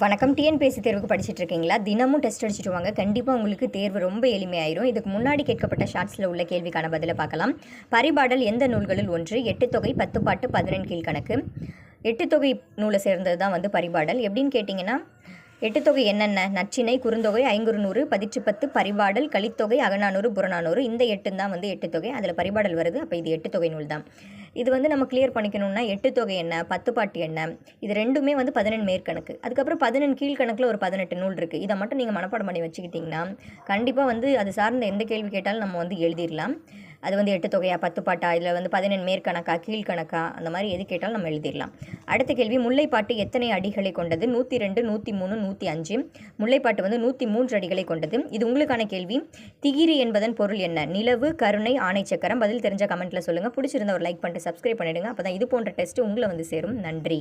வணக்கம். டிஎன்பிஎஸ்சி தேர்வுக்கு படிச்சுட்டு இருக்கீங்களா தினமும் டெஸ்ட் அடிச்சுட்டு வாங்க. கண்டிப்பாக உங்களுக்கு தேர்வு ரொம்ப எளிமையாயிரும். இதுக்கு முன்னாடி கேட்கப்பட்ட ஷார்ட்ஸில் உள்ள கேள்விக்கான பதிலை பார்க்கலாம். பரிபாடல் எந்த நூல்களில் ஒன்று? எட்டு தொகை பத்து பாட்டு பதினெண் கீழ்கணக்கு எட்டு தொகை நூலை சேர்ந்தது தான் வந்து பரிபாடல். எப்படின்னு கேட்டிங்கன்னா எட்டு தொகை என்னென்ன? நச்சினை குறுந்தொகை ஐங்குறுநூறு பதிற்றுப்பத்து பரிபாடல் கலித்தொகை அகநானூறு புறநானூறு. இந்த எட்டு தான் வந்து எட்டு தொகை. அதில் பரிபாடல் வருது. அப்போ இது எட்டு தொகை நூல் தான் இது வந்து நம்ம கிளியர் பண்ணிக்கணும்னா எட்டு தொகை என்ன பத்து பாட்டு என்ன? இது ரெண்டுமே வந்து பதினெண் மேற்கணக்கு. அதுக்கப்புறம் பதினெண் கீழ்கணக்கில் ஒரு பதினெட்டு நூல் இருக்குது இதை மட்டும் நீங்கள் மனப்பாடம் பண்ணி வச்சுக்கிட்டிங்கன்னா கண்டிப்பாக வந்து அது சார்ந்த எந்த கேள்வி கேட்டாலும் நம்ம வந்து எழுதிடலாம். அது வந்து எட்டு தொகையா பத்து பாட்டா இதில் வந்து பதினெண் மேற்கணக்கா கீழ்கணக்கா அந்த மாதிரி எது கேட்டாலும் நம்ம எழுதிடலாம். அடுத்த கேள்வி முல்லைப்பாட்டு எத்தனை அடிகளை கொண்டது? நூற்றி ரெண்டு நூற்றி மூணு நூற்றி அஞ்சு முல்லைப்பாட்டு வந்து நூற்றி மூன்று அடிகளை கொண்டது. இது உங்களுக்கான கேள்வி. திகிரி என்பதன் பொருள் என்ன? நிலவு கருணை ஆணை சக்கரம். பதில் தெரிஞ்ச கமெண்ட்டில் சொல்லுங்கள் பிடிச்சிருந்த ஒரு லைக் பண்ணிட்டு சப்ஸ்கிரைப் பண்ணிடுங்க. அப்போ தான் இது போன்ற டெஸ்ட் உங்களை வந்து சேரும். நன்றி.